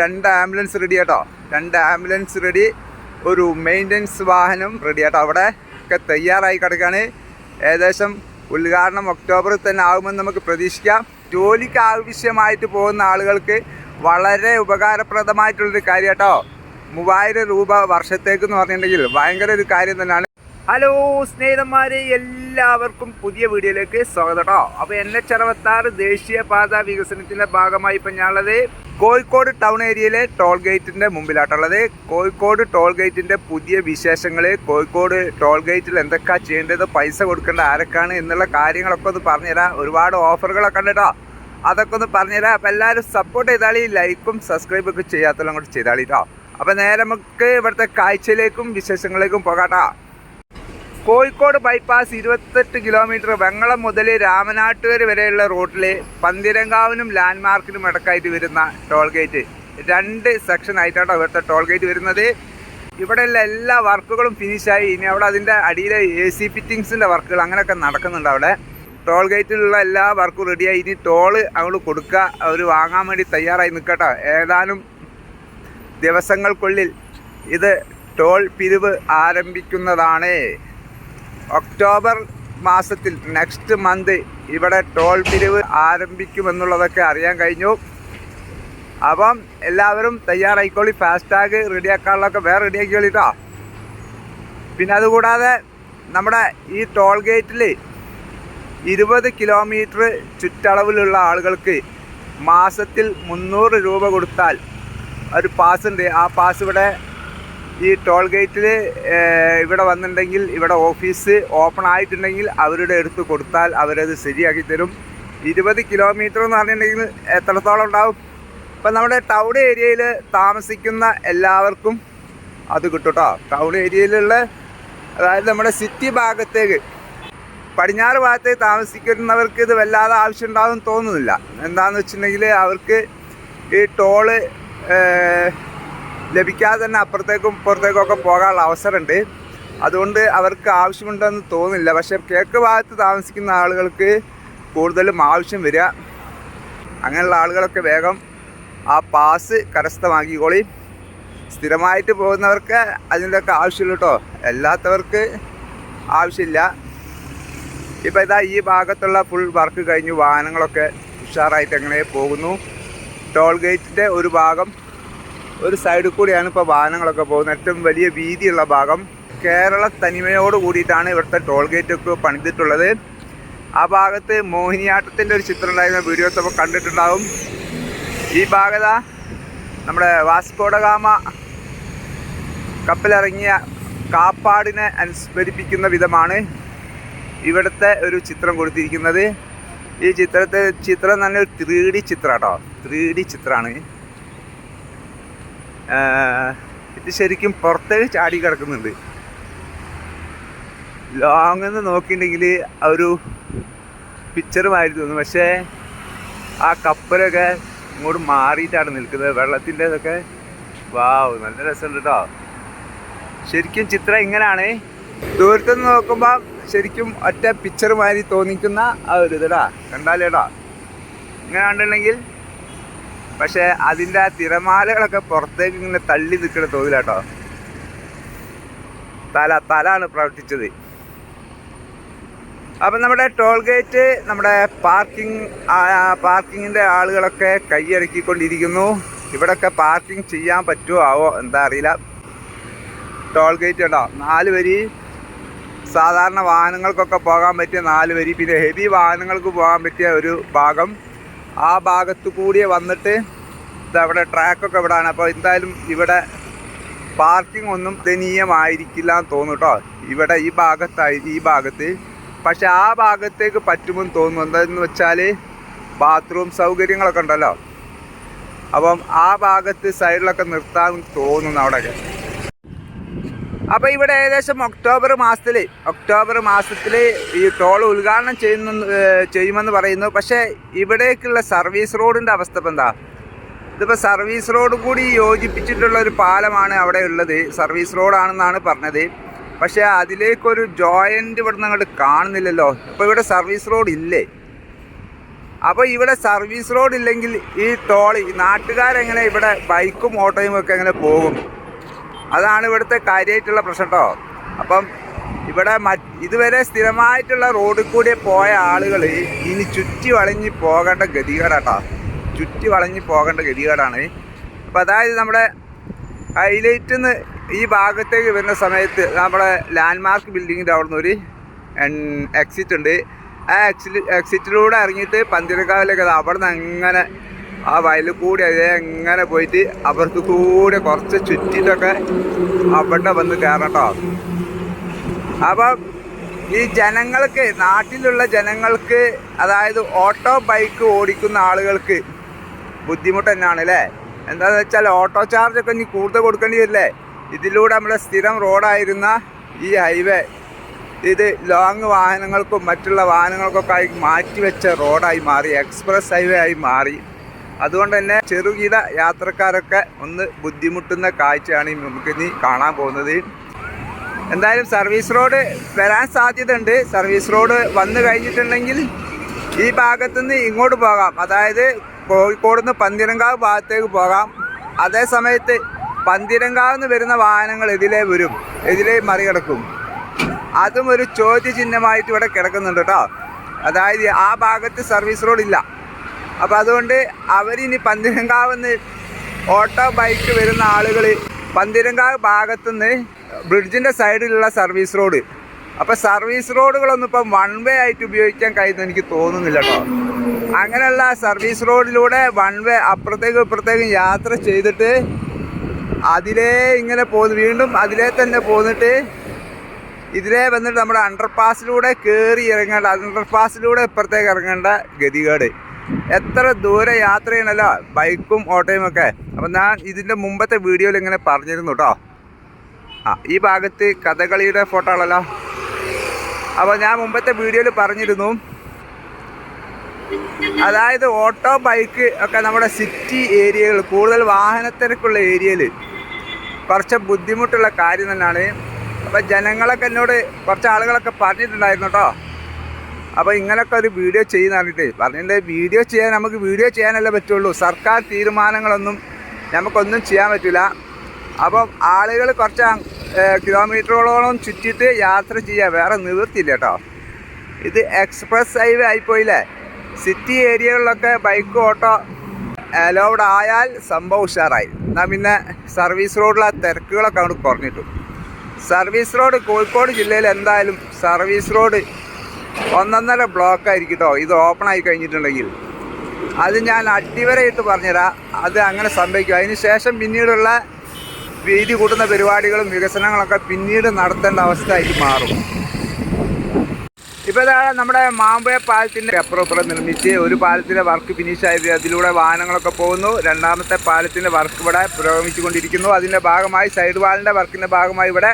രണ്ട് ambulance ready കേട്ടോ രണ്ട് ആംബുലൻസ് റെഡി ഒരു മെയിന്റനൻസ് വാഹനം റെഡി കേട്ടോ അവിടെ ഒക്കെ തയ്യാറായി കിടക്കുകയാണ് ഏകദേശം ഉദ്ഘാടനം ഒക്ടോബറിൽ തന്നെ ആകുമെന്ന് നമുക്ക് പ്രതീക്ഷിക്കാം. ജോലിക്ക് ആവശ്യമായിട്ട് പോകുന്ന ആളുകൾക്ക് വളരെ ഉപകാരപ്രദമായിട്ടുള്ളൊരു കാര്യം കേട്ടോ മൂവായിരം രൂപ വർഷത്തേക്ക് എന്ന് പറഞ്ഞിട്ടുണ്ടെങ്കിൽ ഭയങ്കര ഒരു കാര്യം തന്നെയാണ്. ഹലോ സ്നേഹിതന്മാരെ എല്ലാവർക്കും പുതിയ വീഡിയോയിലേക്ക് സ്വാഗതം കേട്ടോ അപ്പോൾ എൻ എച്ച് അറുപത്താറ് ദേശീയപാത വികസനത്തിന്റെ ഭാഗമായി ഇപ്പം ഞാനുള്ളത് കോഴിക്കോട് ടൗൺ ഏരിയയിലെ ടോൾ ഗേറ്റിന്റെ മുമ്പിലാട്ടുള്ളത് കോഴിക്കോട് ടോൾ ഗേറ്റിന്റെ പുതിയ വിശേഷങ്ങൾ കോഴിക്കോട് ടോൾ ഗേറ്റിൽ എന്തൊക്കെയാ ചെയ്യേണ്ടത് പൈസ കൊടുക്കേണ്ട ആരൊക്കെയാണ് എന്നുള്ള കാര്യങ്ങളൊക്കെ ഒന്ന് പറഞ്ഞുതരാം. ഒരുപാട് ഓഫറുകളൊക്കെ ഉണ്ട് കേട്ടോ അതൊക്കെ ഒന്ന് പറഞ്ഞുതരാം. അപ്പോൾ എല്ലാവരും സപ്പോർട്ട് ചെയ്താളി ലൈക്കും സബ്സ്ക്രൈബ് ഒക്കെ ചെയ്യാത്തല്ലോ അങ്ങോട്ട് ചെയ്താളി കേട്ടോ അപ്പോൾ നേരെ നമുക്ക് ഇവിടുത്തെ കാഴ്ചയിലേക്കും വിശേഷങ്ങളിലേക്കും പോകാട്ടോ കോഴിക്കോട് ബൈപ്പാസ് ഇരുപത്തെട്ട് കിലോമീറ്റർ വെങ്ങളം മുതൽ രാമനാട്ടുകര വരെയുള്ള റൂട്ടിൽ പന്തിരങ്കാവിനും ലാൻഡ്മാർക്കിനും ഇടക്കായിട്ട് വരുന്ന ടോൾ ഗേറ്റ് രണ്ട് സെക്ഷൻ ആയിട്ടാണ് ഇവിടുത്തെ ടോൾ ഗേറ്റ് വരുന്നത്. ഇവിടെയുള്ള എല്ലാ വർക്കുകളും ഫിനിഷായി ഇനി അവിടെ അതിന്റെ അടിയിലെ എ സി ഫിറ്റിങ്സിന്റെ വർക്കുകൾ അങ്ങനെയൊക്കെ നടക്കുന്നുണ്ട് അവിടെ. ടോൾ ഗേറ്റിലുള്ള എല്ലാ വർക്കും റെഡിയായി ഇനി ടോൾ അങ്ങോട്ട് കൊടുക്കുക. അവർ വാങ്ങാൻ വേണ്ടി തയ്യാറായി നിൽക്കട്ടെ. ഏതാനും ദിവസങ്ങൾക്കുള്ളിൽ ഇത് ടോൾ പിരിവ് ആരംഭിക്കുന്നതാണ്. ഒക്ടോബർ മാസത്തിൽ നെക്സ്റ്റ് മന്ത് ഇവിടെ ടോൾ പിരിവ് ആരംഭിക്കുമെന്നുള്ളതൊക്കെ അറിയാൻ കഴിഞ്ഞു. അപ്പം എല്ലാവരും തയ്യാറായിക്കോളി ഫാസ്ടാഗ് റെഡിയാക്കാനുള്ളതൊക്കെ വേറെ റെഡിയാക്കിക്കോളി കേട്ടോ പിന്നെ അതുകൂടാതെ നമ്മുടെ ഈ ടോൾ ഗേറ്റിൽ ഇരുപത് കിലോമീറ്റർ ചുറ്റളവിലുള്ള ആളുകൾക്ക് മാസത്തിൽ മുന്നൂറ് രൂപ കൊടുത്താൽ ഒരു പാസ് ഉണ്ട്. ആ പാസ് ഇവിടെ ഈ ടോൾ ഗേറ്റിൽ ഇവിടെ വന്നിട്ടുണ്ടെങ്കിൽ ഇവിടെ ഓഫീസ് ഓപ്പൺ ആയിട്ടുണ്ടെങ്കിൽ അവരുടെ അടുത്ത് കൊടുത്താൽ അവരത് ശരിയാക്കി തരും. ഇരുപത് കിലോമീറ്റർ എന്ന് പറഞ്ഞിട്ടുണ്ടെങ്കിൽ എത്രത്തോളം ഉണ്ടാവും? ഇപ്പം നമ്മുടെ ടൗൺ ഏരിയയിൽ താമസിക്കുന്ന എല്ലാവർക്കും അത് കിട്ടും കേട്ടോ ടൗൺ ഏരിയയിലുള്ള അതായത് നമ്മുടെ സിറ്റി ഭാഗത്തേക്ക് പടിഞ്ഞാറ് ഭാഗത്തേക്ക് താമസിക്കുന്നവർക്ക് ഇത് വല്ലാതെ ആവശ്യം ഉണ്ടാവും തോന്നുന്നില്ല. എന്താണെന്ന് വെച്ചിട്ടുണ്ടെങ്കിൽ അവർക്ക് ഈ ടോൾ ലഭിക്കാതെ തന്നെ അപ്പുറത്തേക്കും ഇപ്പുറത്തേക്കും ഒക്കെ പോകാനുള്ള അവസരമുണ്ട്. അതുകൊണ്ട് അവർക്ക് ആവശ്യമുണ്ടെന്ന് തോന്നില്ല പക്ഷേ കിഴക്ക് ഭാഗത്ത് താമസിക്കുന്ന ആളുകൾക്ക് കൂടുതലും ആവശ്യം വരിക. അങ്ങനെയുള്ള ആളുകളൊക്കെ വേഗം ആ പാസ് കരസ്ഥമാക്കിക്കോളി. സ്ഥിരമായിട്ട് പോകുന്നവർക്ക് അതിന്റെയൊക്കെ ആവശ്യമുള്ളൂ കേട്ടോ അല്ലാത്തവർക്ക് ആവശ്യമില്ല. ഇപ്പോൾ ഇതാ ഈ ഭാഗത്തുള്ള ഫുൾ വർക്ക് കഴിഞ്ഞു. വാഹനങ്ങളൊക്കെ ഉഷാറായിട്ട് എങ്ങനെ പോകുന്നു. ടോൾ ഗേറ്റിന്റെ ഒരു ഭാഗം ഒരു സൈഡിൽ കൂടിയാണ് ഇപ്പോൾ വാഹനങ്ങളൊക്കെ പോകുന്നത്. ഏറ്റവും വലിയ വീതിയുള്ള ഭാഗം കേരള തനിമയോട് കൂടിയിട്ടാണ് ഇവിടുത്തെ ടോൾ ഗേറ്റ് ഒക്കെ പണിതിട്ടുള്ളത്. ആ ഭാഗത്ത് മോഹിനിയാട്ടത്തിന്റെ ഒരു ചിത്രം ഉണ്ടായിരുന്ന വീഡിയോസ് ഒക്കെ കണ്ടിട്ടുണ്ടാവും. ഈ ഭാഗത നമ്മുടെ വാസ്കോഡഗാമ കപ്പലിറങ്ങിയ കാപ്പാടിനെ അനുസ്മരിപ്പിക്കുന്ന വിധമാണ് ഇവിടുത്തെ ഒരു ചിത്രം കൊടുത്തിരിക്കുന്നത്. ഈ ചിത്രത്തെ ചിത്രം തന്നെ ഒരു ത്രീ ഡി ചിത്രം കേട്ടോ. ത്രീ ഡി ചിത്രമാണ് ഇത് ശരിക്കും പുറത്തേക്ക് ചാടി കിടക്കുന്നുണ്ട്. ലോങ് എന്ന് നോക്കിയിട്ടുണ്ടെങ്കിൽ ഒരു പിക്ചറുമായിട്ട് തോന്നും. പക്ഷേ ആ കപ്പലൊക്കെ ഇങ്ങോട്ട് മാറിയിട്ടാണ് നിൽക്കുന്നത്. വെള്ളത്തിന്റെ ഇതൊക്കെ വാവ് നല്ല രസമുണ്ട് കേട്ടോ ശരിക്കും ചിത്രം ഇങ്ങനെയാണ് ദൂരത്തു നിന്ന് നോക്കുമ്പോൾ ശരിക്കും ഒറ്റ പിക്ചർ മാതിരി തോന്നിക്കുന്ന ആ ഒരു ഇതടാ കണ്ടാലേടാ ഇങ്ങനെ കണ്ടിട്ടുണ്ടെങ്കിൽ പക്ഷേ അതിന്റെ ആ തിരമാലകളൊക്കെ പുറത്തേക്ക് ഇങ്ങനെ തള്ളി നിൽക്കുന്ന തോതിലാട്ടോ. തല തല തലാണ് പ്രവർത്തിച്ചത്. അപ്പം നമ്മുടെ ടോൾ ഗേറ്റ് നമ്മുടെ പാർക്കിംഗ് പാർക്കിങ്ങിന്റെ ആളുകളൊക്കെ കൈയടക്കിക്കൊണ്ടിരിക്കുന്നു. ഇവിടെയൊക്കെ പാർക്കിംഗ് ചെയ്യാൻ പറ്റുമോ ആവോ എന്താ അറിയില്ല. ടോൾ ഗേറ്റ് ഉണ്ടോ? നാല് വരി. സാധാരണ വാഹനങ്ങൾക്കൊക്കെ പോകാൻ പറ്റിയ നാല് വരി. പിന്നെ ഹെവി വാഹനങ്ങൾക്ക് പോകാൻ പറ്റിയ ഒരു ഭാഗം. ആ ഭാഗത്തു കൂടിയേ വന്നിട്ട് ഇതവിടെ ട്രാക്കൊക്കെ ഇവിടെയാണ് അപ്പോൾ എന്തായാലും ഇവിടെ പാർക്കിംഗ് ഒന്നും ദനീയമായിരിക്കില്ല എന്ന് തോന്നുന്നു കേട്ടോ. ഇവിടെ ഈ ഭാഗത്തായി ഈ ഭാഗത്ത്. പക്ഷെ ആ ഭാഗത്തേക്ക് പറ്റുമെന്ന് തോന്നുന്നു. എന്താണെന്ന് വെച്ചാൽ ബാത്റൂം സൗകര്യങ്ങളൊക്കെ ഉണ്ടല്ലോ. അപ്പം ആ ഭാഗത്ത് സൈഡിലൊക്കെ നിർത്താൻ തോന്നുന്നു അവിടെയൊക്കെ. അപ്പോൾ ഇവിടെ ഏകദേശം ഒക്ടോബർ മാസത്തിൽ ഒക്ടോബർ മാസത്തിൽ ഈ ടോൾ ഉദ്ഘാടനം ചെയ്യുന്ന ചെയ്യുമെന്ന് പറയുന്നു. പക്ഷേ ഇവിടേക്കുള്ള സർവീസ് റോഡിന്റെ അവസ്ഥ ഇപ്പം എന്താ? ഇതിപ്പോൾ സർവീസ് റോഡ് കൂടി യോജിപ്പിച്ചിട്ടുള്ള ഒരു പാലമാണ് അവിടെ ഉള്ളത്. സർവീസ് റോഡാണെന്നാണ് പറഞ്ഞത്. പക്ഷേ അതിലേക്കൊരു ജോയിന്റ് ഇവിടെ നിന്ന് അങ്ങോട്ട് കാണുന്നില്ലല്ലോ. ഇപ്പോൾ ഇവിടെ സർവീസ് റോഡ് ഇല്ലേ? അപ്പോൾ ഇവിടെ സർവീസ് റോഡ് ഇല്ലെങ്കിൽ ഈ ടോൾ നാട്ടുകാരെങ്ങനെ ഇവിടെ ബൈക്കും ഓട്ടോയും ഒക്കെ എങ്ങനെ പോകും? അതാണ് ഇവിടുത്തെ കാര്യമായിട്ടുള്ള പ്രശ്നം കേട്ടോ അപ്പം ഇവിടെ ഇതുവരെ സ്ഥിരമായിട്ടുള്ള റോഡിൽ കൂടി പോയ ആളുകൾ ഇനി ചുറ്റി വളഞ്ഞ് പോകേണ്ട ഗതികേടാട്ടോ. ചുറ്റി വളഞ്ഞ് പോകേണ്ട ഗതികേടാണ്. അപ്പം അതായത് നമ്മുടെ ഹൈലൈറ്റിൽ നിന്ന് ഈ ഭാഗത്തേക്ക് വരുന്ന സമയത്ത് നമ്മുടെ ലാൻഡ്മാർക്ക് ബിൽഡിങ്ങിന്റെ അവിടെ നിന്നൊരു എക്സിറ്റ് ഉണ്ട്. ആ എക്സിറ്റ് എക്സിറ്റിലൂടെ ഇറങ്ങിയിട്ട് പന്തിരക്കാവിലേക്ക് അവിടെ നിന്ന് അങ്ങനെ ആ വയലിൽ കൂടി അതേ എങ്ങനെ പോയിട്ട് അപ്പുറത്ത് കൂടെ കുറച്ച് ചുറ്റിട്ടൊക്കെ അവിടെ വന്ന് കയറണം കേട്ടോ അപ്പം ഈ ജനങ്ങൾക്ക് നാട്ടിലുള്ള ജനങ്ങൾക്ക് അതായത് ഓട്ടോ ബൈക്ക് ഓടിക്കുന്ന ആളുകൾക്ക് ബുദ്ധിമുട്ട് തന്നെയാണ് അല്ലേ എന്താണെന്ന് വെച്ചാൽ ഓട്ടോ ചാർജ് ഒക്കെ ഇനി കൂടുതൽ കൊടുക്കേണ്ടി വരില്ലേ? ഇതിലൂടെ നമ്മുടെ സ്ഥിരം റോഡായിരുന്ന ഈ ഹൈവേ ഇത് ലോങ് വാഹനങ്ങൾക്കും മറ്റുള്ള വാഹനങ്ങൾക്കൊക്കെ ആയി മാറ്റിവെച്ച റോഡായി മാറി എക്സ്പ്രസ് ഹൈവേ ആയി മാറി. അതുകൊണ്ട് തന്നെ ചെറുകിട യാത്രക്കാരൊക്കെ ഒന്ന് ബുദ്ധിമുട്ടുന്ന കാഴ്ചയാണ് നമുക്ക് ഇനി കാണാൻ പോകുന്നത്. എന്തായാലും സർവീസ് റോഡ് വരാൻ സാധ്യതയുണ്ട്. സർവീസ് റോഡ് വന്നു കഴിഞ്ഞിട്ടുണ്ടെങ്കിൽ ഈ ഭാഗത്തുനിന്ന് ഇങ്ങോട്ട് പോകാം. അതായത് കോഴിക്കോട് നിന്ന് പന്തിരങ്കാവ് ഭാഗത്തേക്ക് പോകാം. അതേ സമയത്ത് പന്തിരങ്കാവ് നിന്ന് വരുന്ന വാഹനങ്ങൾ ഇതിലേ വരും. ഇതിലേ മറികടക്കും. അതും ഒരു ചോദ്യചിഹ്നമായിട്ട് ഇവിടെ കിടക്കുന്നുണ്ട് കേട്ടോ. അതായത് ആ ഭാഗത്ത് സർവീസ് റോഡ് ഇല്ല. അപ്പോൾ അതുകൊണ്ട് അവരിനി പന്തിരങ്കാവെന്ന് ഓട്ടോ ബൈക്ക് വരുന്ന ആളുകൾ പന്തിരങ്കാവ് ഭാഗത്തുനിന്ന് ബ്രിഡ്ജിന്റെ സൈഡിലുള്ള സർവീസ് റോഡ്. അപ്പോൾ സർവീസ് റോഡുകളൊന്നും ഇപ്പം വൺ വേ ആയിട്ട് ഉപയോഗിക്കാൻ കഴിയുമെന്ന് എനിക്ക് തോന്നുന്നില്ല കേട്ടോ. അങ്ങനെയുള്ള സർവീസ് റോഡിലൂടെ വൺ വേ അപ്പുറത്തേക്കും ഇപ്പുറത്തേക്കും യാത്ര ചെയ്തിട്ട് അതിലേ ഇങ്ങനെ പോന്ന് വീണ്ടും അതിലേ തന്നെ പോന്നിട്ട് ഇതിലേ വന്നിട്ട് നമ്മുടെ അണ്ടർപാസിലൂടെ കയറി ഇറങ്ങേണ്ട അണ്ടർപാസിലൂടെ ഇപ്പുറത്തേക്ക് ഇറങ്ങേണ്ട ഗതികേട്. എത്ര ദൂരെ യാത്ര ചെയ്യണല്ലോ? ബൈക്കും ഓട്ടോയും ഒക്കെ. അപ്പം ഞാൻ ഇതിന്റെ മുമ്പത്തെ വീഡിയോയിൽ ഇങ്ങനെ പറഞ്ഞിരുന്നു കേട്ടോ ആ ഈ ഭാഗത്ത് കഥകളിയുടെ ഫോട്ടോ ആണല്ലോ. അപ്പോൾ ഞാൻ മുമ്പത്തെ വീഡിയോയിൽ പറഞ്ഞിരുന്നു. അതായത് ഓട്ടോ ബൈക്ക് ഒക്കെ നമ്മുടെ സിറ്റി ഏരിയകൾ കൂടുതൽ വാഹനത്തിരക്കുള്ള ഏരിയയിൽ കുറച്ച് ബുദ്ധിമുട്ടുള്ള കാര്യം തന്നെയാണ്. അപ്പോൾ ജനങ്ങളൊക്കെ എന്നോട് കുറച്ച് ആളുകളൊക്കെ പറഞ്ഞിട്ടുണ്ടായിരുന്നു കേട്ടോ അപ്പോൾ ഇങ്ങനെയൊക്കെ ഒരു വീഡിയോ ചെയ്യുന്ന പറഞ്ഞിട്ട് പറഞ്ഞിട്ട് വീഡിയോ ചെയ്യാൻ നമുക്ക് വീഡിയോ ചെയ്യാനല്ലേ പറ്റുള്ളൂ. സർക്കാർ തീരുമാനങ്ങളൊന്നും നമുക്കൊന്നും ചെയ്യാൻ പറ്റില്ല അപ്പം ആളുകൾ കുറച്ച് കിലോമീറ്ററോളം ചുറ്റിയിട്ട് യാത്ര ചെയ്യുക വേറെ നിവൃത്തിയില്ല കേട്ടോ. ഇത് എക്സ്പ്രസ് ഹൈവേ ആയിപ്പോയില്ലേ. സിറ്റി ഏരിയകളിലൊക്കെ ബൈക്ക് ഓട്ടോ അലൗഡ് ആയാൽ സംഭവം ഉഷാറായി. എന്നാൽ പിന്നെ സർവീസ് റോഡിലെ തിരക്കുകളൊക്കെ അവിടെ കുറഞ്ഞിട്ടു. സർവീസ് റോഡ് കോഴിക്കോട് ജില്ലയിൽ എന്തായാലും സർവീസ് റോഡ് ഒന്നൊന്നര ബ്ലോക്ക് ആയിരിക്കും കേട്ടോ ഇത് ഓപ്പൺ ആയി കഴിഞ്ഞിട്ടുണ്ടെങ്കിൽ. അത് ഞാൻ അടിവരയിട്ട് പറഞ്ഞുതരാം. അത് അങ്ങനെ സംഭവിക്കും. അതിന് ശേഷം പിന്നീടുള്ള വീതി കൂട്ടുന്ന പരിപാടികളും വികസനങ്ങളൊക്കെ പിന്നീട് നടത്തേണ്ട അവസ്ഥ ആയിട്ട് മാറും. ഇപ്പോൾ ഇതാണ് നമ്മുടെ മാമ്പയ പാലത്തിന്റെ അപ്പുറപ്പുറം നിർമ്മിച്ച് ഒരു പാലത്തിന്റെ വർക്ക് ഫിനിഷ് ആയത് അതിലൂടെ വാഹനങ്ങളൊക്കെ പോകുന്നു. രണ്ടാമത്തെ പാലത്തിന്റെ വർക്ക് ഇവിടെ പുരോഗമിച്ചുകൊണ്ടിരിക്കുന്നു. അതിന്റെ ഭാഗമായി സൈഡ് വാളിന്റെ വർക്കിന്റെ ഭാഗമായി ഇവിടെ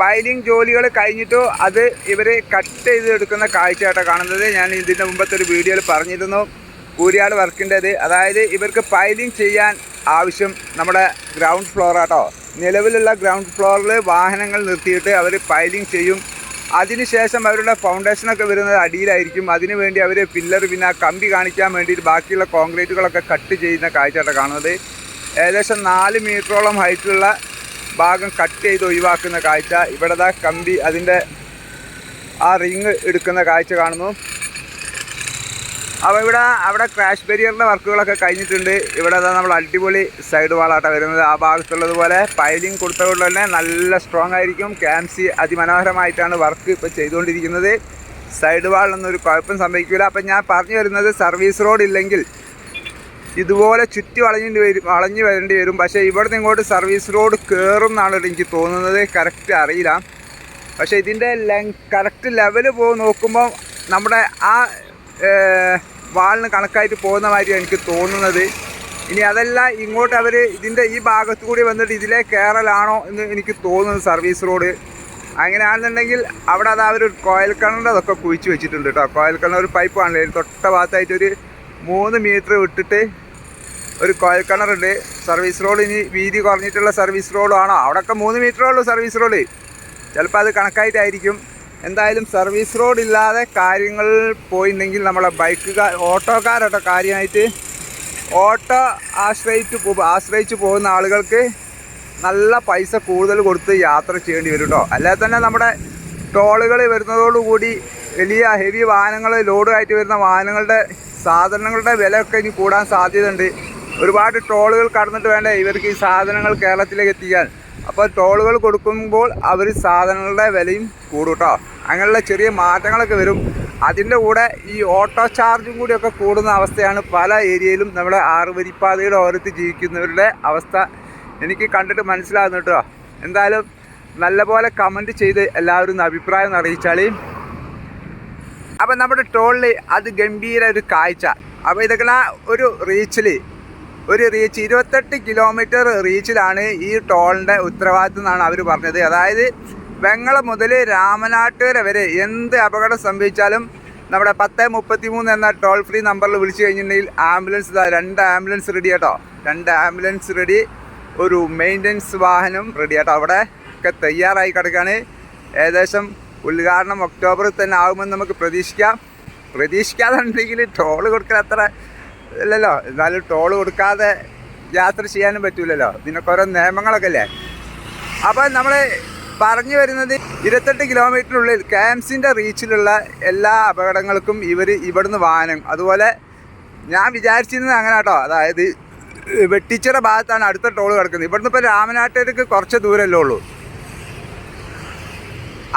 പൈലിംഗ് ജോലികൾ കഴിഞ്ഞിട്ടോ അത് ഇവർ കട്ട് ചെയ്ത് എടുക്കുന്ന കാഴ്ചയായിട്ടാണ് കാണുന്നത്. ഞാൻ ഇതിന്റെ മുമ്പത്തെ ഒരു വീഡിയോയിൽ പറഞ്ഞിരുന്നു. കൂരിയാട് വർക്കിന്റെത്. അതായത് ഇവർക്ക് പൈലിംഗ് ചെയ്യാൻ ആവശ്യം നമ്മുടെ ഗ്രൗണ്ട് ഫ്ലോർ ആട്ടോ. നിലവിലുള്ള ഗ്രൗണ്ട് ഫ്ലോറിൽ വാഹനങ്ങൾ നിർത്തിയിട്ട് അവർ പൈലിംഗ് ചെയ്യും. അതിനുശേഷം അവരുടെ ഫൗണ്ടേഷനൊക്കെ വരുന്നത് അടിയിലായിരിക്കും. അതിനു വേണ്ടി അവർ പില്ലർ പിന്നെ കമ്പി കാണിക്കാൻ വേണ്ടിയിട്ട് ബാക്കിയുള്ള കോൺക്രീറ്റുകളൊക്കെ കട്ട് ചെയ്യുന്ന കാഴ്ചയായിട്ടാണ് കാണുന്നത്. ഏകദേശം നാല് മീറ്ററോളം ഹൈറ്റിലുള്ള ഭാഗം കട്ട് ചെയ്ത് ഒഴിവാക്കുന്ന കാഴ്ച. ഇവിടെ ദാ കമ്പി അതിന്റെ ആ റിങ് എടുക്കുന്ന കാഴ്ച കാണുന്നു. അപ്പോൾ ഇവിടെ അവിടെ ക്രാഷ് ബരിയറിന്റെ വർക്കുകളൊക്കെ കഴിഞ്ഞിട്ടുണ്ട്. ഇവിടെ നമ്മൾ അടിപൊളി സൈഡ് വാളാട്ട വരുന്നത്. ആ ഭാഗത്തുള്ളതുപോലെ പൈലിംഗ് കൊടുത്തതുകൊണ്ട് തന്നെ നല്ല സ്ട്രോങ് ആയിരിക്കും. ക്യാംസി അതിമനോഹരമായിട്ടാണ് വർക്ക് ഇപ്പോൾ ചെയ്തുകൊണ്ടിരിക്കുന്നത്. സൈഡ് വാളിനൊന്നും ഒരു കുഴപ്പം സംഭവിക്കില്ല അപ്പം ഞാൻ പറഞ്ഞു വരുന്നത് സർവീസ് റോഡ് ഇല്ലെങ്കിൽ ഇതുപോലെ ചുറ്റി വളഞ്ഞിട്ട് വരും വളഞ്ഞു വരേണ്ടി വരും. പക്ഷേ ഇവിടുന്ന് ഇങ്ങോട്ട് സർവീസ് റോഡ് കയറും എന്നാണ് എനിക്ക് തോന്നുന്നത്. കറക്റ്റ് അറിയില്ല. പക്ഷേ ഇതിന്റെ കറക്റ്റ് ലെവൽ പോയി നോക്കുമ്പോൾ നമ്മുടെ ആ വാളിന് കണക്കായിട്ട് പോകുന്ന മാതിരിയാണ് എനിക്ക് തോന്നുന്നത്. ഇനി അതല്ല ഇങ്ങോട്ട് അവർ ഇതിന്റെ ഈ ഭാഗത്തു കൂടി വന്നിട്ട് ഇതിലെ കയറലാണോ എന്ന് എനിക്ക് തോന്നുന്നു സർവീസ് റോഡ് അങ്ങനെയാണെന്നുണ്ടെങ്കിൽ അവിടെ അത് അവർ കോയൽ കിണറിന്റെ അതൊക്കെ കുഴിച്ച് വെച്ചിട്ടുണ്ട് കേട്ടോ. കോയൽ കിണർ ഒരു പൈപ്പ് ആണല്ലേ. തൊട്ട ഭാഗത്തായിട്ട് ഒരു മൂന്ന് മീറ്റർ വിട്ടിട്ട് ഒരു കോയൽ കിണറുണ്ട് സർവീസ് റോഡ് ഇനി വീതി കുറഞ്ഞിട്ടുള്ള സർവീസ് റോഡാണോ അവിടെയൊക്കെ മൂന്ന് മീറ്ററേ ഉള്ളൂ സർവീസ് റോഡ് ചിലപ്പോൾ അത് കണക്കായിട്ടായിരിക്കും. എന്തായാലും സർവീസ് റോഡ് ഇല്ലാതെ കാര്യങ്ങൾ പോയിട്ടുണ്ടെങ്കിൽ നമ്മളെ ബൈക്കുകാർ ഓട്ടോക്കാരോട്ടോ കാര്യമായിട്ട് ഓട്ടോ ആശ്രയിച്ച് ആശ്രയിച്ച് പോകുന്ന ആളുകൾക്ക് നല്ല പൈസ കൂടുതൽ കൊടുത്ത് യാത്ര ചെയ്യേണ്ടി വരും കേട്ടോ അല്ലാതെ തന്നെ നമ്മുടെ ടോളുകൾ വരുന്നതോടുകൂടി വലിയ ഹെവി വാഹനങ്ങൾ ലോഡായിട്ട് വരുന്ന വാഹനങ്ങളുടെ സാധനങ്ങളുടെ വിലയൊക്കെ ഇനി കൂടാൻ സാധ്യതയുണ്ട്. ഒരുപാട് ടോളുകൾ കടന്നിട്ട് വേണ്ട ഇവർക്ക് ഈ സാധനങ്ങൾ കേരളത്തിലേക്ക് എത്തിക്കാൻ. അപ്പോൾ ടോളുകൾ കൊടുക്കുമ്പോൾ അവർ സാധനങ്ങളുടെ വിലയും കൂടും കേട്ടോ അങ്ങനെയുള്ള ചെറിയ മാറ്റങ്ങളൊക്കെ വരും. അതിന്റെ കൂടെ ഈ ഓട്ടോ ചാർജും കൂടിയൊക്കെ കൂടുന്ന അവസ്ഥയാണ് പല ഏരിയയിലും നമ്മുടെ ആറുവരിപ്പാതയുടെ ഓരത്ത് ജീവിക്കുന്നവരുടെ അവസ്ഥ. എനിക്ക് കണ്ടിട്ട് മനസ്സിലാകുന്നു കേട്ടോ എന്തായാലും നല്ലപോലെ കമന്റ് ചെയ്ത് എല്ലാവരും അഭിപ്രായം അറിയിച്ചാൽ അപ്പം നമ്മുടെ ടോളിൽ അത് ഗംഭീര ഒരു കാഴ്ച. അപ്പോൾ ഇതൊക്കെ ഒരു റീച്ചിൽ ഒരു റീച്ച് ഇരുപത്തെട്ട് കിലോമീറ്റർ റീച്ചിലാണ് ഈ ടോളിന്റെ ഉത്തരവാദിത്വം എന്നാണ് അവർ പറഞ്ഞത്. അതായത് വെങ്ങളം മുതൽ രാമനാട്ടുകര വരെ എന്ത് അപകടം സംഭവിച്ചാലും നമ്മുടെ പത്ത് മുപ്പത്തി മൂന്ന് എന്ന ടോൾ ഫ്രീ നമ്പറിൽ വിളിച്ചു കഴിഞ്ഞിട്ടുണ്ടെങ്കിൽ ആംബുലൻസ് രണ്ട് ആംബുലൻസ് റെഡി കേട്ടോ രണ്ട് ആംബുലൻസ് റെഡി ഒരു മെയിന്റനൻസ് വാഹനം റെഡി കേട്ടോ അവിടെ ഒക്കെ തയ്യാറായി കിടക്കുകയാണ് ഏകദേശം ഉദ്ഘാടനം ഒക്ടോബറിൽ തന്നെ ആകുമെന്ന് നമുക്ക് പ്രതീക്ഷിക്കാം. പ്രതീക്ഷിക്കാതെ ഉണ്ടെങ്കിൽ ടോൾ കൊടുക്കാൻ അത്ര ഇല്ലല്ലോ. എന്നാലും ടോൾ കൊടുക്കാതെ യാത്ര ചെയ്യാനും പറ്റൂലല്ലോ. ഇതിനൊക്കെ ഓരോ നിയമങ്ങളൊക്കെ അല്ലേ? അപ്പോൾ നമ്മൾ പറഞ്ഞു വരുന്നത് ഇരുപത്തെട്ട് കിലോമീറ്ററിനുള്ളിൽ ക്യാംസിന്റെ റീച്ചിലുള്ള എല്ലാ അപകടങ്ങൾക്കും ഇവർ ഇവിടുന്ന് വാഹനം. അതുപോലെ ഞാൻ വിചാരിച്ചിരുന്നത് അങ്ങനെ കേട്ടോ. അതായത് വെട്ടിച്ചിറ ഭാഗത്താണ് അടുത്ത ടോൾ കിടക്കുന്നത്. ഇവിടുന്ന് ഇപ്പോൾ രാമനാട്ടേക്ക് കുറച്ച് ദൂരമല്ലേ ഉള്ളൂ.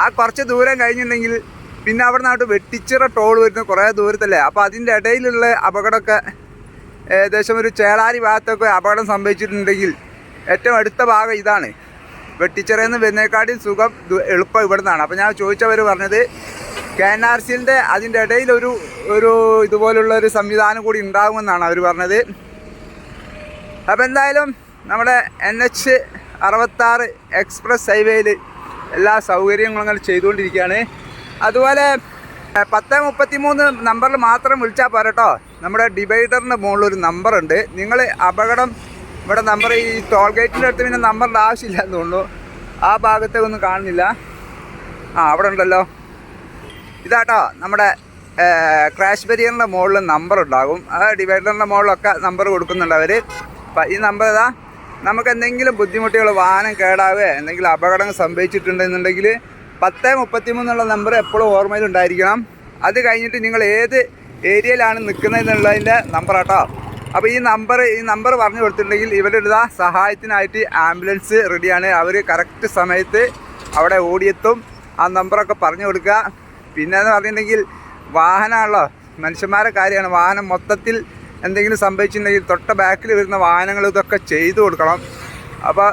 ആ കുറച്ച് ദൂരം കഴിഞ്ഞിട്ടുണ്ടെങ്കിൽ പിന്നെ അവിടെ നിന്നായിട്ട് വെട്ടിച്ചിറ ടോൾ വരുന്ന കുറേ ദൂരത്തല്ലേ? അപ്പോൾ അതിന്റെ ഇടയിലുള്ള അപകടമൊക്കെ ഏകദേശം ഒരു ചേളാരി ഭാഗത്തൊക്കെ അപകടം സംഭവിച്ചിട്ടുണ്ടെങ്കിൽ ഏറ്റവും അടുത്ത ഭാഗം ഇതാണ്. വെട്ടിച്ചിറയിൽ നിന്ന് വരുന്നേക്കാട്ടും സുഖം എളുപ്പം ഇവിടെ നിന്നാണ് അപ്പോൾ ഞാൻ ചോദിച്ചവർ പറഞ്ഞത് കെ എൻ ആർ സിന്റെ അതിന്റെ ഇടയിലൊരു ഒരു ഇതുപോലുള്ള ഒരു സംവിധാനം കൂടി ഉണ്ടാകുമെന്നാണ് അവർ പറഞ്ഞത്. അപ്പോൾ എന്തായാലും നമ്മുടെ എൻ എച്ച് അറുപത്താറ് എക്സ്പ്രസ് ഹൈവേയിൽ എല്ലാ സൗകര്യങ്ങളും അങ്ങനെ ചെയ്തുകൊണ്ടിരിക്കുകയാണ്. അതുപോലെ പത്ത് മുപ്പത്തി മൂന്ന് നമ്പറിൽ മാത്രം വിളിച്ചാൽ പോരട്ടോ നമ്മുടെ ഡിവൈഡറിന്റെ മുകളിലൊരു നമ്പറുണ്ട്. നിങ്ങൾ അപകടം ഇവിടെ നമ്പർ ഈ ടോൾ ഗേറ്റിന്റെ അടുത്ത് പിന്നെ നമ്പറിന്റെ ആവശ്യമില്ല എന്ന് തോന്നുന്നു. ആ ഭാഗത്തേക്കൊന്നും കാണുന്നില്ല. ആ അവിടെ ഉണ്ടല്ലോ. ഇതാട്ടോ നമ്മുടെ ക്രാഷ് ബരിയറിന്റെ മുകളിൽ നമ്പർ ഉണ്ടാകും. ആ ഡിവൈഡറിന്റെ മുകളിലൊക്കെ നമ്പർ കൊടുക്കുന്നുണ്ട് അവർ അപ്പം ഈ നമ്പർ ഇതാ നമുക്ക് എന്തെങ്കിലും ബുദ്ധിമുട്ടുകൾ വാഹനം കേടാവുക എന്തെങ്കിലും അപകടം സംഭവിച്ചിട്ടുണ്ടെന്നുണ്ടെങ്കിൽ പത്ത് മുപ്പത്തി മൂന്നുള്ള നമ്പർ എപ്പോഴും ഓർമ്മയിൽ ഉണ്ടായിരിക്കണം അത് കഴിഞ്ഞിട്ട് നിങ്ങൾ ഏത് ഏരിയയിലാണ് നിൽക്കുന്നതെന്നുള്ളതിന്റെ നമ്പർ കേട്ടോ അപ്പോൾ ഈ നമ്പർ ഈ നമ്പർ പറഞ്ഞു കൊടുത്തിട്ടുണ്ടെങ്കിൽ ഇവരുടെ ഇതാ സഹായത്തിനായിട്ട് ആംബുലൻസ് റെഡിയാണ്. അവർ കറക്റ്റ് സമയത്ത് അവിടെ ഓടിയെത്തും. ആ നമ്പറൊക്കെ പറഞ്ഞു കൊടുക്കുക. പിന്നെ എന്ന് പറഞ്ഞിട്ടുണ്ടെങ്കിൽ വാഹനമാണല്ലോ. മനുഷ്യന്മാരെ കാര്യമാണ്. വാഹനം മൊത്തത്തിൽ എന്തെങ്കിലും സംഭവിച്ചിട്ടുണ്ടെങ്കിൽ തൊട്ട ബാക്കിൽ വരുന്ന വാഹനങ്ങൾ ഇതൊക്കെ ചെയ്തു കൊടുക്കണം. അപ്പോൾ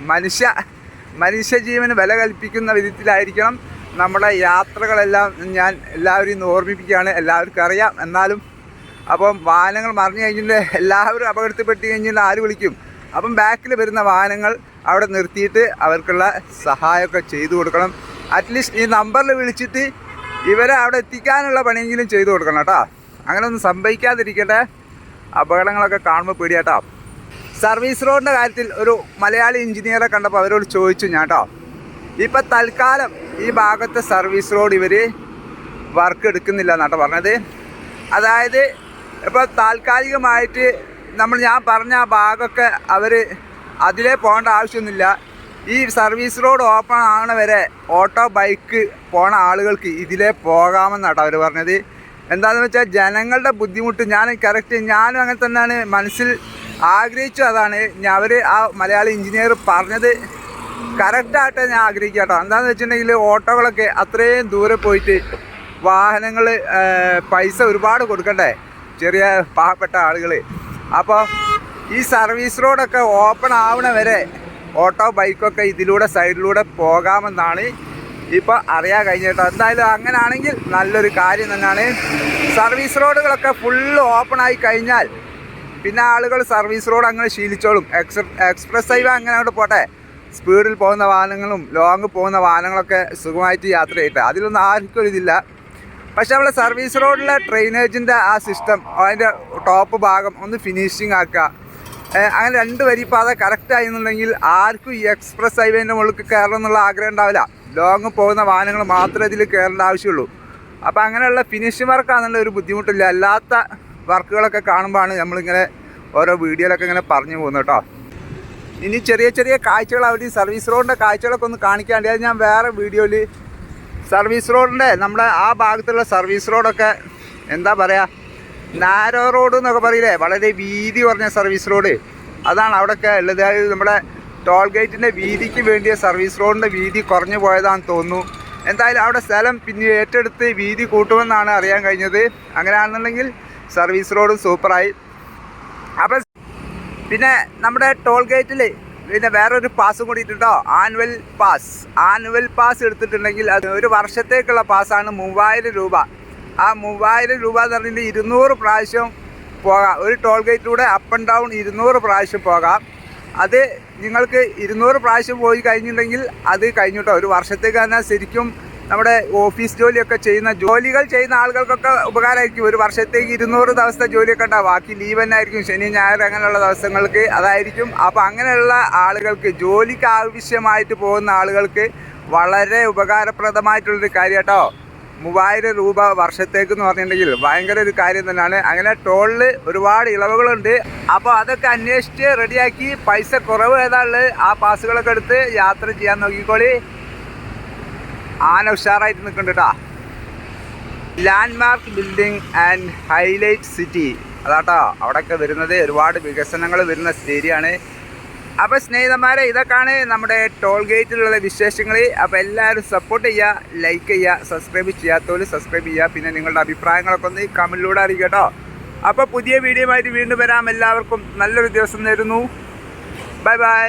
മനുഷ്യ മനുഷ്യജീവന് വില കൽപ്പിക്കുന്ന വിധത്തിലായിരിക്കണം നമ്മുടെ യാത്രകളെല്ലാം ഞാൻ എല്ലാവരെയും ഇന്ന് ഓർമ്മിപ്പിക്കുകയാണ്. എല്ലാവർക്കും അറിയാം. എന്നാലും അപ്പം വാഹനങ്ങൾ മറിഞ്ഞു കഴിഞ്ഞിട്ട് എല്ലാവരും അപകടത്തിൽപ്പെട്ട് കഴിഞ്ഞാൽ ആര് വിളിക്കും? അപ്പം ബാക്കിൽ വരുന്ന വാഹനങ്ങൾ അവിടെ നിർത്തിയിട്ട് അവർക്കുള്ള സഹായമൊക്കെ ചെയ്തു കൊടുക്കണം. അറ്റ്ലീസ്റ്റ് ഈ നമ്പറിൽ വിളിച്ചിട്ട് ഇവരെ അവിടെ എത്തിക്കാനുള്ള പണിയെങ്കിലും ചെയ്തു കൊടുക്കണം കേട്ടോ. അങ്ങനെ ഒന്നും സംഭവിക്കാതിരിക്കട്ടെ. അപകടങ്ങളൊക്കെ കാണുമ്പോൾ പേടിയാട്ടോ. സർവീസ് റോഡിന്റെ കാര്യത്തിൽ ഒരു മലയാളി എഞ്ചിനീയറെ കണ്ടപ്പോൾ അവരോട് ചോദിച്ചു ഞാൻ കേട്ടോ ഇപ്പം തൽക്കാലം ഈ ഭാഗത്തെ സർവീസ് റോഡ് ഇവർ വർക്ക് എടുക്കുന്നില്ല എന്നാട്ടോ പറഞ്ഞത്. അതായത് ഇപ്പോൾ താൽക്കാലികമായിട്ട് നമ്മൾ ഞാൻ പറഞ്ഞ ആ ഭാഗമൊക്കെ അവർ അതിലേ പോകേണ്ട ആവശ്യമൊന്നുമില്ല. ഈ സർവീസ് റോഡ് ഓപ്പൺ ആവണ വരെ ഓട്ടോ ബൈക്ക് പോണ ആളുകൾക്ക് ഇതിലേ പോകാമെന്നാട്ടോ അവർ പറഞ്ഞത്. എന്താണെന്ന് വെച്ചാൽ ജനങ്ങളുടെ ബുദ്ധിമുട്ട് ഞാൻ കറക്റ്റ് ഞാനും അങ്ങനെ തന്നെയാണ് മനസ്സിൽ ആഗ്രഹിച്ചു അതാണ്. അവർ ആ മലയാളി എഞ്ചിനീയർ പറഞ്ഞത് കറക്റ്റായിട്ട് ഞാൻ ആഗ്രഹിക്കുക കേട്ടോ എന്താണെന്ന് വെച്ചിട്ടുണ്ടെങ്കിൽ ഓട്ടോകളൊക്കെ അത്രയും ദൂരെ പോയിട്ട് വാഹനങ്ങൾ പൈസ ഒരുപാട് കൊടുക്കണ്ടേ? ചെറിയ പാവപ്പെട്ട ആളുകൾ അപ്പോൾ ഈ സർവീസ് റോഡൊക്കെ ഓപ്പൺ ആവണ വരെ ഓട്ടോ ബൈക്കൊക്കെ ഇതിലൂടെ സൈഡിലൂടെ പോകാമെന്നാണ് ഇപ്പോൾ അറിയാൻ കഴിഞ്ഞിട്ടോ. എന്തായാലും അങ്ങനെയാണെങ്കിൽ നല്ലൊരു കാര്യം തന്നെയാണ്. സർവീസ് റോഡുകളൊക്കെ ഫുള്ള് ഓപ്പൺ ആയി കഴിഞ്ഞാൽ പിന്നെ ആളുകൾ സർവീസ് റോഡ് അങ്ങനെ ശീലിച്ചോളും. എക്സ് എക്സ്പ്രസ് ഹൈവേ അങ്ങനെ അങ്ങോട്ട് പോട്ടെ. സ്പീഡിൽ പോകുന്ന വാഹനങ്ങളും ലോങ് പോകുന്ന വാഹനങ്ങളൊക്കെ സുഖമായിട്ട് യാത്ര ചെയ്യട്ടെ. അതിലൊന്നും ആർക്കും ഒരിതില്ല പക്ഷെ നമ്മളെ സർവീസ് റോഡിലെ ഡ്രെയിനേജിന്റെ ആ സിസ്റ്റം അതിന്റെ ടോപ്പ് ഭാഗം ഒന്ന് ഫിനിഷിങ് ആക്കുക. അങ്ങനെ രണ്ട് വരി പാത കറക്റ്റ് ആയിരുന്നുണ്ടെങ്കിൽ ആർക്കും ഈ എക്സ്പ്രസ് ഹൈവേന്റെ മുകളിൽ കയറണം എന്നുള്ള ആഗ്രഹം ഉണ്ടാവില്ല. ലോങ് പോകുന്ന വാഹനങ്ങൾ മാത്രമേ ഇതിൽ കയറേണ്ട ആവശ്യമുള്ളൂ. അപ്പോൾ അങ്ങനെയുള്ള ഫിനിഷ് വർക്കാണെന്നുള്ള ഒരു ബുദ്ധിമുട്ടില്ല. അല്ലാത്ത വർക്കുകളൊക്കെ കാണുമ്പോഴാണ് നമ്മളിങ്ങനെ ഓരോ വീഡിയോയിലൊക്കെ ഇങ്ങനെ പറഞ്ഞു പോകുന്നത് കേട്ടോ. ഇനി ചെറിയ ചെറിയ കാഴ്ചകൾ അവിടെ സർവീസ് റോഡിന്റെ കാഴ്ചകളൊക്കെ ഒന്ന് കാണിക്കാണ്ട് അത് ഞാൻ വേറെ വീഡിയോയിൽ സർവീസ് റോഡിന്റെ നമ്മുടെ ആ ഭാഗത്തുള്ള സർവീസ് റോഡൊക്കെ എന്താ പറയുക നാരോ റോഡ് എന്നൊക്കെ പറയില്ലേ? വളരെ വീതി കുറഞ്ഞ സർവീസ് റോഡ് അതാണ് അവിടെയൊക്കെ ഉള്ളത്. നമ്മുടെ ടോൾ ഗേറ്റിന്റെ വീതിക്ക് വേണ്ടിയ സർവീസ് റോഡിന്റെ വീതി കുറഞ്ഞു പോയതാണെന്ന് തോന്നുന്നു. എന്തായാലും അവിടെ സ്ഥലം പിന്നെ ഏറ്റെടുത്ത് വീതി കൂട്ടുമെന്നാണ് അറിയാൻ കഴിഞ്ഞത്. അങ്ങനെയാണെന്നുണ്ടെങ്കിൽ സർവീസ് റോഡും സൂപ്പറായി. അപ്പം പിന്നെ നമ്മുടെ ടോൾ ഗേറ്റിൽ പിന്നെ വേറൊരു പാസ് കൂടി ആനുവൽ പാസ്. ആനുവൽ പാസ് എടുത്തിട്ടുണ്ടെങ്കിൽ അത് ഒരു വർഷത്തേക്കുള്ള പാസ്സാണ് മൂവായിരം രൂപ. ആ മൂവായിരം രൂപ എന്ന് പറഞ്ഞിട്ട് ഇരുന്നൂറ് പ്രാവശ്യം പോകാം. ഒരു ടോൾ ഗേറ്റിലൂടെ അപ്പ് ആൻഡ് ഡൗൺ ഇരുന്നൂറ് പ്രാവശ്യം പോകാം. അത് നിങ്ങൾക്ക് ഇരുന്നൂറ് പ്രാവശ്യം പോയി കഴിഞ്ഞിട്ടുണ്ടെങ്കിൽ അത് കഴിഞ്ഞു കേട്ടോ ഒരു വർഷത്തേക്ക് തന്നെ ശരിക്കും നമ്മുടെ ഓഫീസ് ജോലിയൊക്കെ ചെയ്യുന്ന ജോലികൾ ചെയ്യുന്ന ആളുകൾക്കൊക്കെ ഉപകാരമായിരിക്കും. ഒരു വർഷത്തേക്ക് ഇരുന്നൂറ് ദിവസത്തെ ജോലിയൊക്കെ ഉണ്ടാവും. ബാക്കി ലീവ് തന്നെ ആയിരിക്കും ശനി ഞായർ അങ്ങനെയുള്ള ദിവസങ്ങൾക്ക് അതായിരിക്കും. അപ്പോൾ അങ്ങനെയുള്ള ആളുകൾക്ക് ജോലിക്ക് ആവശ്യമായിട്ട് പോകുന്ന ആളുകൾക്ക് വളരെ ഉപകാരപ്രദമായിട്ടുള്ളൊരു കാര്യം കേട്ടോ മൂവായിരം രൂപ വർഷത്തേക്ക് എന്ന് പറഞ്ഞിട്ടുണ്ടെങ്കിൽ ഭയങ്കര ഒരു കാര്യം തന്നെയാണ്. അങ്ങനെ ടോളിൽ ഒരുപാട് ഇളവുകളുണ്ട്. അപ്പോൾ അതൊക്കെ അന്വേഷിച്ച് റെഡിയാക്കി പൈസ കുറവ് ഏതാളുള്ളത് ആ പാസുകളൊക്കെ എടുത്ത് യാത്ര ചെയ്യാൻ നോക്കിക്കോളി. ആന ഉഷാറായിട്ട് നിൽക്കുന്നുണ്ട് കേട്ടോ landmark building and highlight city അതാട്ടോ അവിടെയൊക്കെ വരുന്നത് ഒരുപാട് വികസനങ്ങൾ വരുന്ന ഏരിയയാണ് അപ്പോൾ സ്നേഹിതന്മാരെ ഇതൊക്കെയാണ് നമ്മുടെ ടോൾ ഗേറ്റിലുള്ള വിശേഷങ്ങൾ അപ്പോൾ എല്ലാവരും സപ്പോർട്ട് ചെയ്യുക ലൈക്ക് ചെയ്യുക സബ്സ്ക്രൈബ് ചെയ്യാത്തവർ സബ്സ്ക്രൈബ് ചെയ്യുക. പിന്നെ നിങ്ങളുടെ അഭിപ്രായങ്ങളൊക്കെ ഒന്ന് കമന്റിലൂടെ അറിയിക്കുക കേട്ടോ. അപ്പോൾ പുതിയ വീഡിയോ ആയിട്ട് വീണ്ടും വരാം. എല്ലാവർക്കും നല്ലൊരു ദിവസം നേരുന്നു. Bye bye